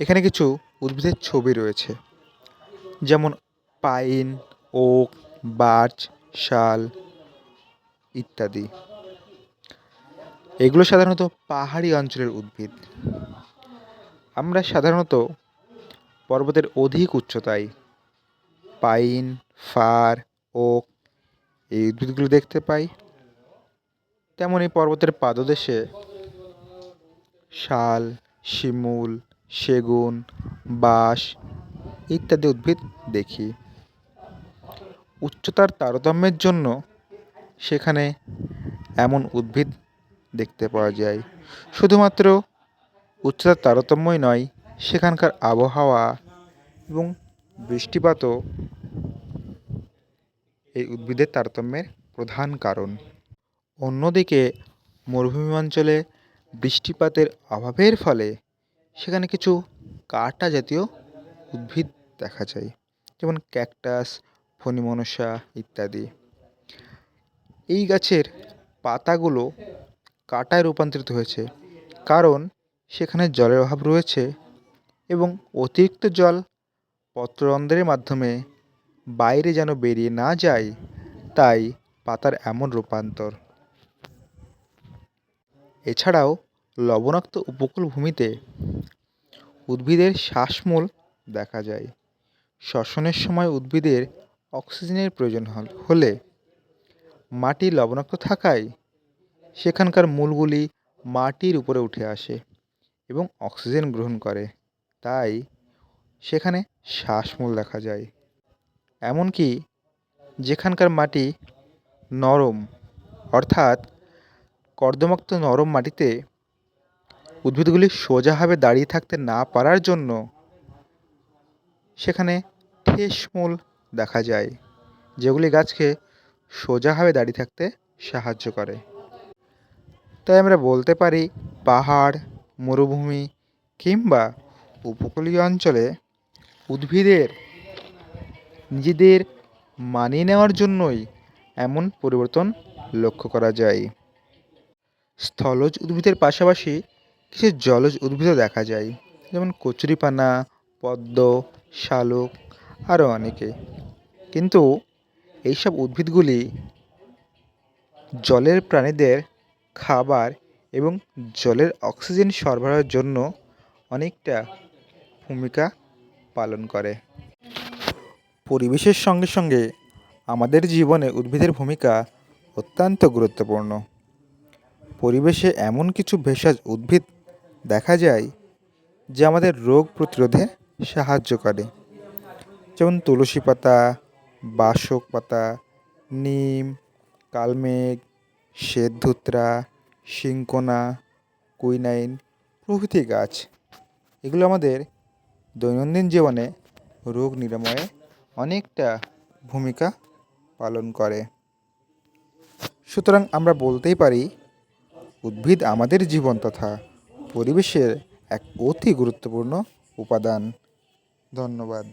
এখানে কিছু উদ্ভিদের ছবি রয়েছে। যেমন পাইন, ওক, বার্চ, শাল ইত্যাদি। এগুলো সাধারণত পাহাড়ি অঞ্চলের উদ্ভিদ। আমরা সাধারণত পর্বতের অধিক উচ্চতায় পাইন, ফার, ওক এই উদ্ভিদগুলো দেখতে পাই। তেমনই পর্বতের পাদদেশে শাল, শিমুল সেগুন, বাঁশ ইত্যাদি উদ্ভিদ দেখি। উচ্চতার তারতম্যের জন্য সেখানে এমন উদ্ভিদ দেখতে পাওয়া যায়। শুধুমাত্র উচ্চতার তারতম্যই নয়, সেখানকার আবহাওয়া এবং বৃষ্টিপাতও এই উদ্ভিদের তারতম্যের প্রধান কারণ। অন্যদিকে, মরুভূমি অঞ্চলে বৃষ্টিপাতের অভাবের ফলে সেখানে কিছু কাঁটা জাতীয় উদ্ভিদ দেখা যায়, যেমন ক্যাকটাস, ফণিমনসা ইত্যাদি। এই গাছের পাতাগুলো কাঁটায় রূপান্তরিত হয়েছে কারণ সেখানে জলের অভাব রয়েছে এবং অতিরিক্ত জল পত্ররন্ধ্রের মাধ্যমে বাইরে যেন বেরিয়ে না যায়, তাই পাতার এমন রূপান্তর। এছাড়াও লবণাক্ত উপকূল ভূমিতে উদ্ভিদের শ্বাসমূল দেখা যায়। শ্বসনের সময় উদ্ভিদের অক্সিজেনের প্রয়োজন হলে মাটি লবণাক্ত থাকায় সেখানকার মূলগুলি মাটির উপরে উঠে আসে এবং অক্সিজেন গ্রহণ করে। তাই সেখানে শ্বাসমূল দেখা যায়। এমনকি যেখানকার মাটি নরম, অর্থাৎ কর্দমাক্ত নরম মাটিতে উদ্ভিদগুলি সোজাভাবে দাঁড়িয়ে থাকতে না পারার জন্য সেখানে ঠেসমূল দেখা যায়, যেগুলি গাছকে সোজাভাবে দাঁড়িয়ে থাকতে সাহায্য করে। তাই আমরা বলতে পারি, পাহাড়, মরুভূমি কিংবা উপকূলীয় অঞ্চলে উদ্ভিদের নিজেদের মানিয়ে নেওয়ার জন্যই এমন পরিবর্তন লক্ষ্য করা যায়। স্থলজ উদ্ভিদের পাশাপাশি কিছু জলজ উদ্ভিদও দেখা যায়, যেমন কচুরিপানা, পদ্ম, শালুক, আরও অনেকে। কিন্তু এইসব উদ্ভিদগুলি জলের প্রাণীদের খাবার এবং জলের অক্সিজেন সরবরাহের জন্য অনেকটা ভূমিকা পালন করে। পরিবেশের সঙ্গে সঙ্গে আমাদের জীবনে উদ্ভিদের ভূমিকা অত্যন্ত গুরুত্বপূর্ণ। পরিবেশে এমন কিছু ভেষজ উদ্ভিদ দেখা যায় যা আমাদের রোগ প্রতিরোধে সাহায্য করে। যেমন তুলসী পাতা, বাসক পাতা, নিম, কালমেঘ, শ্বেতধুত্রা সিংকোনা কুইনাইন প্রভৃতি গাছ। এগুলো আমাদের দৈনন্দিন জীবনে রোগ নিরাময়ে অনেকটা ভূমিকা পালন করে। সুতরাং আমরা বলতেই পারি, উদ্ভিদ আমাদের জীবন তথা পরিবেশের এক অতি গুরুত্বপূর্ণ উপাদান। ধন্যবাদ।